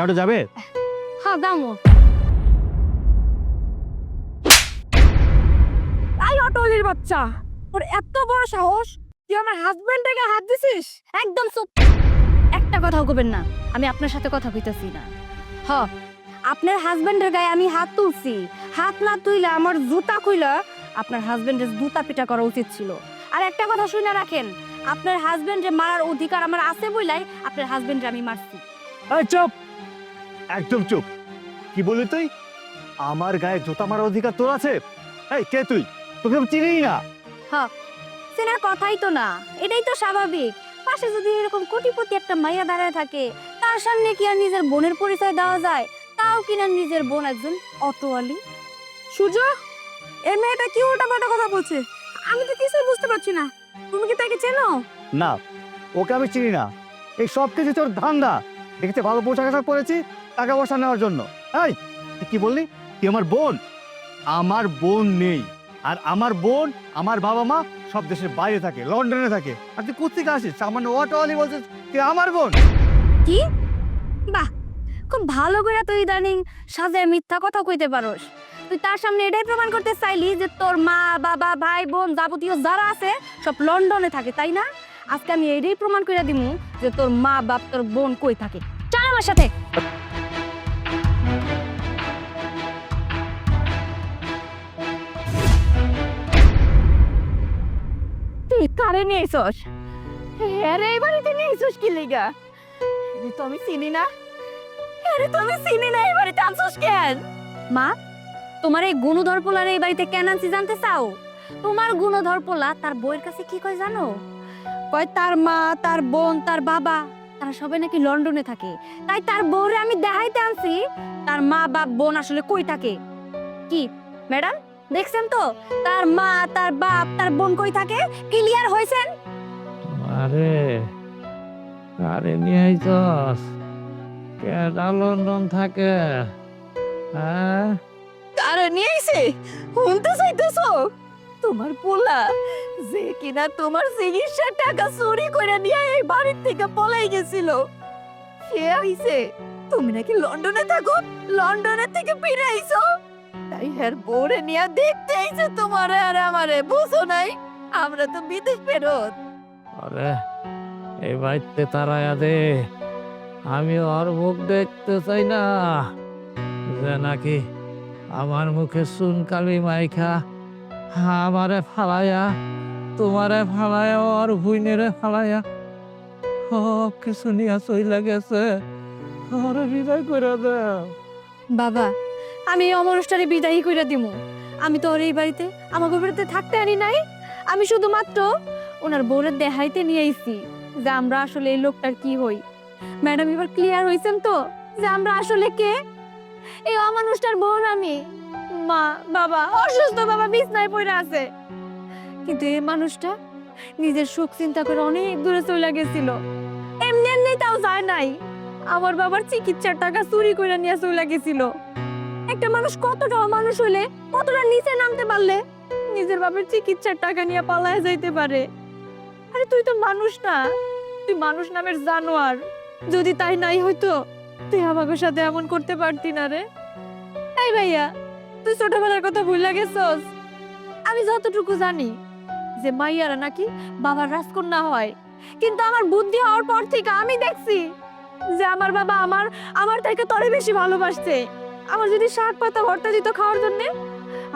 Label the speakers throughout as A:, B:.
A: এবারে যাবে?
B: হ্যাঁ দামো
C: আই অটোলির বাচ্চা তোর এত বড় সাহস তুই আমার হাজবেন্ডকে হাত দিছিস?
B: একদম চুপ। একটা কথাও কবেন না আমি আপনার সাথে কথা কইতাছি না। হ আপনার হাজবেন্ডের গায়ে আমি হাত তুলছি। হাত না তুইলে আমার জুতা খুইলা আপনার হাজবেন্ডের জুতা পিটা করা উচিত ছিল। আর একটা কথা শুনে রাখেন আপনার হাজবেন্ডে মারার অধিকার আমার আছে বইলাই আপনার হাজবেন্ডে আমি মারছি।
A: এই চুপ! একদম চুপ। কি বললি তুই? আমার গায়ে জোতা মারার অধিকার তোর আছে? এই কে তুই? তোকে আমি চিনি না।
B: চেনার কথাই তো না। এটাই তো স্বাভাবিক। পাশে যদি এরকম কোটিপতি একটা মাইয়া দাঁড়ায় থাকে তার সামনে কি আর নিজের বোনের পরিচয় দেওয়া যায়? তাও কিনা নিজের বোন একজন অটোয়ালি।
C: সূর্য এই মেয়েটা কি উল্টা পাল্টা কথা বলছে? আমি তো কিছুই বুঝতে পারছি না। তুমি কি তাকে চেনো?
A: না ওকে আমি চিনি না। এই সব কিছু তোর ধান্দা। দেখেছে ভালো পোশাক আশাক পরেছি টাকা পয়সা নেওয়ার জন্য। এই কি বললি? তুই আমার বোন। আমার বোন নেই। আর আমার বোন, আমার বাবা মা সব দেশের বাইরে থাকে, লন্ডনে থাকে। আর তুই কোথেকে আসিস? সামান্য অটোওয়ালি বলছিস, তুই আমার বোন।
B: কি? বাহ! খুব ভালো করে তুই ইদানিং সাজায় মিথ্যা কথা কইতে পারোস। তুই তার সামনে এটাই প্রমাণ করতে চাইলি যে তোর মা, বাবা, ভাই, বোন যাবতীয় যারা আছে, সব লন্ডনে থাকে, তাই না? আজকে আমি এটাই প্রমাণ করে দিমু যে তোর মা, বাপ, তোর বোন কই থাকে। চল আমার সাথে। কারে নিয়ে আইসস আরে এই বাড়িতে নিয়ে আইসস কি লিগা? আরে তো আমি চিনি না? আরে তো আমি চিনি না এই বাড়িতে আনছস কেন? মা তোমার এই গুণধর পোলার এই বাড়িতে কেন আনছি জানতে চাও? তোমার গুণধর পোলা তার বউয়ের কাছে কি কয় জানো? কয় তার মা তার বোন তার বাবা? তারা সবাই নাকি লন্ডনে থাকে। তাই তার বউরে আমি দেখাইতে আনছি। তার মা বাপ বোন আসলে কই থাকে? কি ম্যাডাম? দেখছেন তো? তার মা তার বাপ তার বোন কই থাকে? ক্লিয়ার হয়েছেন?
D: আরে আরে নিয়ে আইছস কেডা লন্ডন থাকে হ্যাঁ?
C: আরে নিয়ে আইছে শুনতে চাইতেছো? তোমার পোলা যে কিনা তোমার চিকিৎসার টাকা চুরি করে নিয়ে এই বাড়ির থেকে পলাই গেছিল। সে আইছে তুমি নাকি লন্ডনে থাকো? লন্ডনের থেকে ফিরে আইছো? তাই হের বোরে নিয়ে দেখতে আইছে তোমারে আর আমারে বুঝো নাই। আমরা তো বিদেশ ফেরত।
D: আরে এই বাড়িতে তারায়া দে। আমি ওর মুখ দেখতে চাই না। যে নাকি আমার মুখে সুন কালি মাইখা আমারে ফালাইয়া তোমারে ফালাইয়া ওর ভুইনেরে ফালাইয়া সব কিছু নিয়ে চইলা গেছে। ওরে বিদায় করে দাও।
B: বাবা আমি এই অমানুষটারে বিদায়ী কইরা দিব আমি তো ওর এই বাড়িতে আমাকে বাড়িতে থাকতে আনি নাই। আমি শুধুমাত্র ওনার বউরের দেখাইতে নিয়ে আইছি যে আমরা আসলে এই লোকটার কি হই। ম্যাডাম এবার ক্লিয়ার হইছেন তো যে আমরা আসলে কে? এই অমানুষটার বোন আমি। মা, বাবা, অসুস্থ বাবা বিছনায় পড়ে আছে। কিন্তু এই মানুষটা নিজের সুখ চিন্তা করে অনেক দূরে চলে গেছিল। এমনি এমনি তাও যায় নাই। আমার বাবার চিকিৎসার টাকা চুরি করে নিয়ে চলে গেছিল। একটা মানুষ কতটা মানুষ হলে, কতটা নিচে নামতে পারলে নিজের বাবার চিকিৎসার টাকা নিয়ে পালায় যাইতে পারে। আরে তুই তো মানুষ না, তুই মানুষ নামের জানোয়ার। যদি তাই নাই হইতো, তুই আমাকে সাথে এমন করতে পারতি না রে। এই ভাইয়া, তুই ছোটবেলার কথা ভুলে গেছস? আমি যতটুকু জানি যে মাইয়ারা নাকি বাবার রাজকন্যা হয়। কিন্তু আমার বুদ্ধি হওয়ার পর থেকে আমি দেখছি যে আমার বাবা আমার আমার থেকে তরে বেশি ভালোবাসছে। আমার যদি শাক পাতা, ভর্তা দিত খাওয়ার জন্য,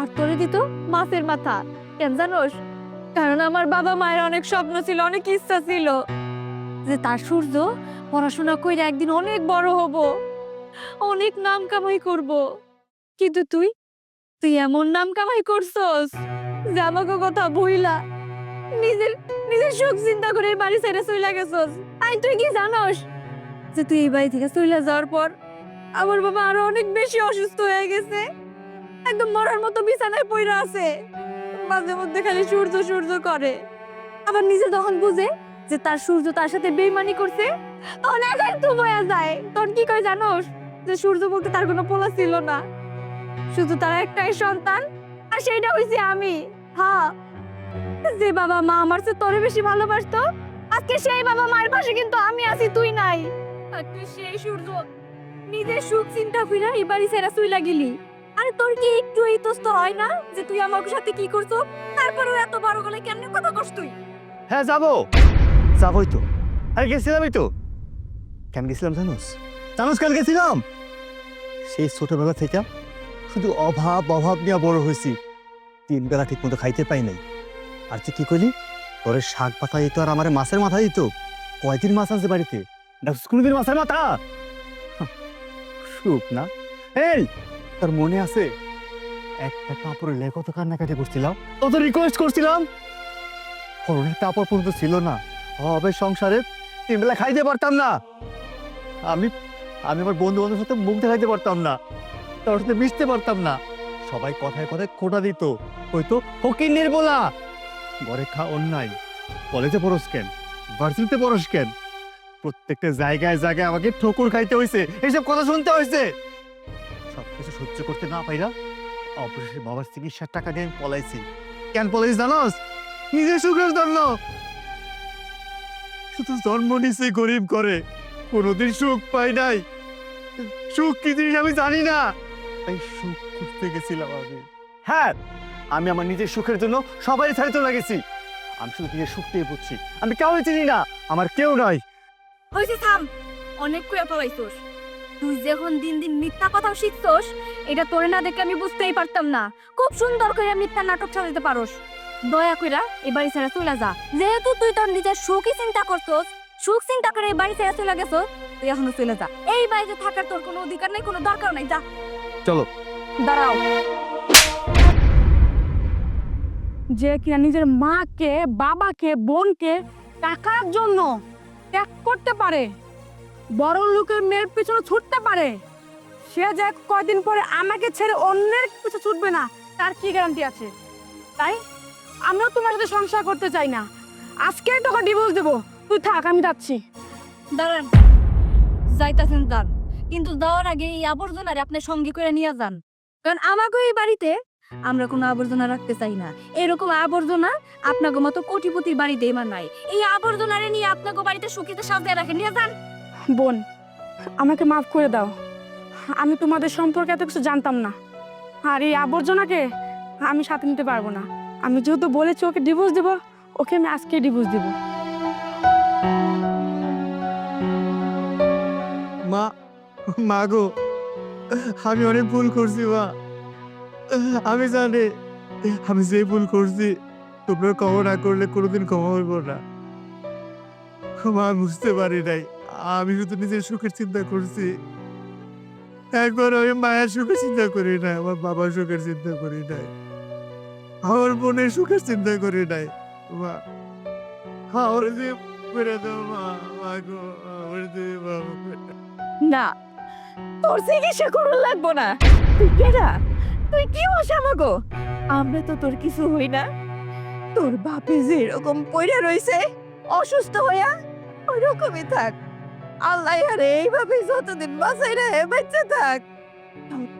B: আর তোরে দিত মাছের মাথা। কেন জানোস? কারণ আমার বাবা মায়ের অনেক স্বপ্ন ছিল, অনেক ইচ্ছা ছিল যে তার সূর্য পড়াশোনা কইরা একদিন অনেক বড় হব, অনেক নাম কামাই করব। কিন্তু তুই তুই এমন নাম কামাই করছস যে আমাকে কথা বইলা নিজের নিজের সুখ চিন্তা করে বাড়ি ছেড়ে চলে গেছস। আই, তুই কি জানোস যে তুই এই বাড়ি থেকে চলে যাওয়ার পর আমার বাবা আরও অনেক বেশি অসুস্থ হয়ে গেছে। একদম মরার মতো বিছানায় পড়ে আছে। মাঝে মধ্যে খালি সূর্য সূর্য করে। আবার নিজে তখন বুঝে যে তার সূর্য তার সাথে বেইমানি করছে। তখন একাই তো বয়া যায়। তখন কি কয় জানোস? যে সূর্য বলতে তার কোনো পোলা ছিল না। শুধু তার একটাই সন্তান, আর সেইটা হইছে আমি। হ্যাঁ। যে বাবা মা আমার চেয়ে তোরে বেশি ভালোবাসতো, আজকে সেই বাবা মায়ের পাশে কিন্তু আমি আছি, তুই নাই। তুই সেই সূর্য। নিজের সুখ চিন্তা ফিরা এই বাড়ি ছেড়া চইলা গেলি। আরে তোর কি একটু এই তোস্ত হয় না যে তুই আমার সাথে কি করছ? তারপরেও এত বড় গলে কেমনে কথা কস তুই?
A: হ্যাঁ যাব। যাবোই তো। আরে গেছিলামই তো। কেন গেছিলাম জানোস? জানোস কেন গেছিলাম? সেই ছোটবেলা থেকে শুধু অভাব অভাব নিয়ে বড় হয়েছি। তিন বেলা ঠিক মতো খাইতে পাই নাই। আর তুই কি করলি তোর শাক পাতা দিত আর আমার মাছের মাথা দিত। কয়দিন মাছ আছে বাড়িতে? কোনোদিন মাছের মাথা? সুখ না। এই, তোর মনে আছে? একটা কাপড়ের লেখো তো কান্নাকাটি করছিলাম। কত রিকোয়েস্ট করছিলাম। পরনের কাপড় পর্যন্ত ছিল না। হবে সংসারে, তিন বেলা খাইতে পারতাম না। আমি আমি আমার বন্ধু বান্ধবের সাথে মুখ দেখাইতে পারতাম না। তার সাথে মিশতে পারতাম না। সবাই কথায় কথায় খোটা দিত। হয়তো ফকির নির্বলা ঘরে খা অন্যায়। কলেজে পড়স কেন? ভার্সিটিতে পড়স কেন? প্রত্যেকটা জায়গায় জায়গায় আমাকে ঠোকর খাইতে হয়েছে এইসব কথা শুনতে হয়েছে সবকিছু সহ্য করতে না পাইরা অবশেষে বাবার চিকিৎসার টাকা দিয়ে আমি পলাইছি। কেন পলাইছি জানোস? নিজের সুখের জন্য। শুধু জন্ম নিছে গরিব করে কোনোদিন সুখ পাই নাই। সুখ কি জিনিস আমি জানি না। তাই সুখ খুঁজতে গেছিলাম আমি। হ্যাঁ আমি আমার নিজের সুখের জন্য সবাই ছাড়িতে লাগেছি আমি শুধু নিজের সুখটাই বুঝছি। আমি কাউকে চিনি না। আমার কেউ নাই।
B: হইছে থাম। অনেক কইয়া পড়াইছোস তুই যখন দিন দিন মিথ্যা কথা শিখছোস এটা তোরে না দেখে আমি বুঝতেই পারতাম না। খুব সুন্দর করে মিথ্যা নাটক সাজাতে পারোস। দয়া কইরা এই বাড়ি ছেড়ে চলে যা। যেহেতু তুই তোর নিজের সুখই চিন্তা করছোস সুখ চিন্তা করে এই বাড়ি ছেড়ে চলে গেছোস তুই এখনও চলে যা। এই বাড়িতে থাকার তোর কোনো অধিকার নেই কোনো দরকার নাই যা।
A: চলো।
B: দাঁড়াও।
E: যে কিনা নিজের মাকে বাবাকে বোনকে টাকার জন্য ত্যাগ করতে পারে বড় লোকের মেয়ের পিছনে ছুটতে পারে। সে যে কয়দিন পরে আমাকে ছেড়ে অন্যের পিছনে ছুটবে না তার কি গ্যারান্টি আছে? তাই আমিও তোমার সাথে সংসার করতে চাই না। আজকে তোকে ডিভোর্স দেবো। তুই থাক আমি যাচ্ছি।
B: দাঁড়ান। যাইতাছেন যান। কিন্তু যাওয়ার আগে এই আবর্জনারে আপনি সঙ্গে করে নিয়ে যান। কারণ আমাকে এই বাড়িতে আমরা কোনো আবর্জনা রাখতে চাই না। এরকম আবর্জনা আপনাকে মতো কোটিপতির বাড়িতে এবার নাই। এই আবর্জনারে নিয়ে আপনাকে বাড়িতে সুখিতে সাজিয়ে রাখেন। নিয়ে যান।
E: বোন আমাকে মাফ করে দাও। আমি তোমাদের সম্পর্কে এত কিছু জানতাম না। আর এই আবর্জনাকে আমি সাথে নিতে পারব না। আমি যেহেতু বলেছি ওকে ডিভোর্স দেবো ওকে আমি আজকে ডিভোর্স দেবো।
A: মা মা গো আমি অনেক ভুল করছি মা। আমি জানি, আমি যে ভুল করছি, তোমরা ক্ষমা না করলে কোনোদিন ক্ষমা হইব না। মা আমি বুঝতে পারি নাই, আমি শুধু নিজের সুখের চিন্তা করছি। একবার আমি মায়ের সুখের চিন্তা করি নাই, আমার বাবার সুখের চিন্তা করি নাই, আমার বোনের সুখের চিন্তা করি নাই। মা, আমার যে করে দাও মা গো, আমার যে
C: না, তোর চিকিৎসা করুন লাগবো না। তুই তুই কি হস আমাগো? আমরা তো তোর কিছু হই না। তোর বাপে যে এরকম পইরা রইছে, অসুস্থ হইয়া ওইরকমই থাক। আল্লাহ আরে এইভাবে যতদিন বাঁচাই রে, বেঁচে থাক।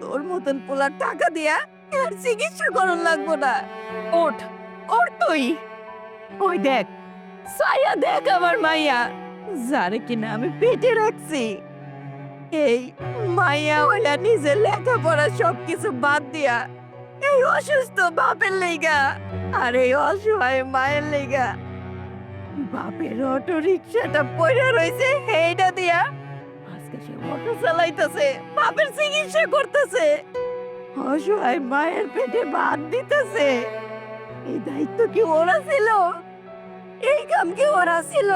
C: তোর মতন পোলার টাকা দিয়া আর চিকিৎসা করুন লাগবো না। ওঠ ওঠ তুই। ওই দেখ সায়া দেখ আমার মাইয়া, যারে কিনা আমি পেটে রাখছি। এই মাইয়া ওলা নিজের লেখাপড়া সবকিছু বাদ দিয়া এই অসুস্থ বাপের লেগা আর এই অসহায় মায়ের লেগা। বাপের অটো রিক্সাটা পড়ে রয়েছে এইটা দিয়া। আজকে সে অটো চালাইতেছে, বাপের চিকিৎসা করতেছে। অসহায় মায়ের পেটে ভাত দিতেছে। এই দায়িত্ব কি ওরা ছিল? এই কাম কি ওরা ছিল?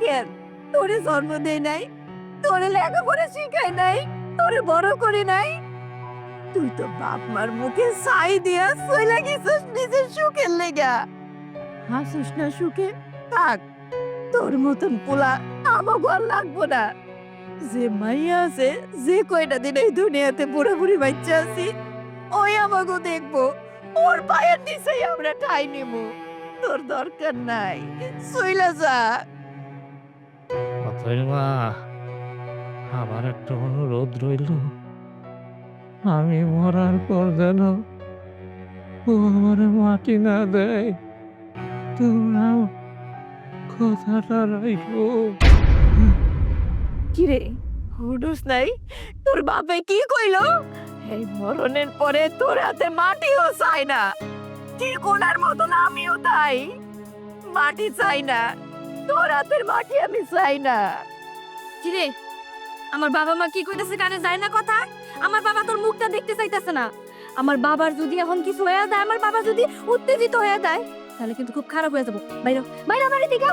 C: কেন? তোরে জন্ম দেয় নাই? তোরে লেখাপড়া শিখাই নাই, তোরে বড় করে নাই। তুই তো বাপ মার মুখে ছাই দিয়া চলে গেছিস নিজের সুখের লেগা। হাসিস না সুখে? থাক, তোর মতন পোলা আমাকে আর লাগবো না। যে মাইয়া আছে, যে কয়টা দিন এই দুনিয়াতে পুরোপুরি বাচ্চা আছি, ওই আমাকে দেখব। ওর পায়ের নিচেই আমরা ঠাই নেব তোর দরকার নাই, চইলা যা।
D: অথই মা আমার একটা অনুরোধ রইল। আমি মরার পর যেন ও আমার মাটি না দেয় তোমরা কথাটা রাখো
C: কিরে হুডুস নাই? তোর বাপে কি কইলো? এই মরণের পরে তোর হাতে মাটিও চাই না। ওনার মতন আমিও তাই। মাটি চাই না। তোর হাতের মাটি আমি চাই না।
B: কিরে আমার বাবা মা কি কইতাছে কানে যায় না কথা? আমার বাবা তোর মুখটা দেখতে চাইতেছে না। আমার বাবার যদি এখন কিছু হয়ে যায়, আমার বাবা যদি উত্তেজিত হয়ে যায়, তাহলে কিন্তু খুব খারাপ হয়ে যাব। বাইরে বাইরে বাড়ি থেকে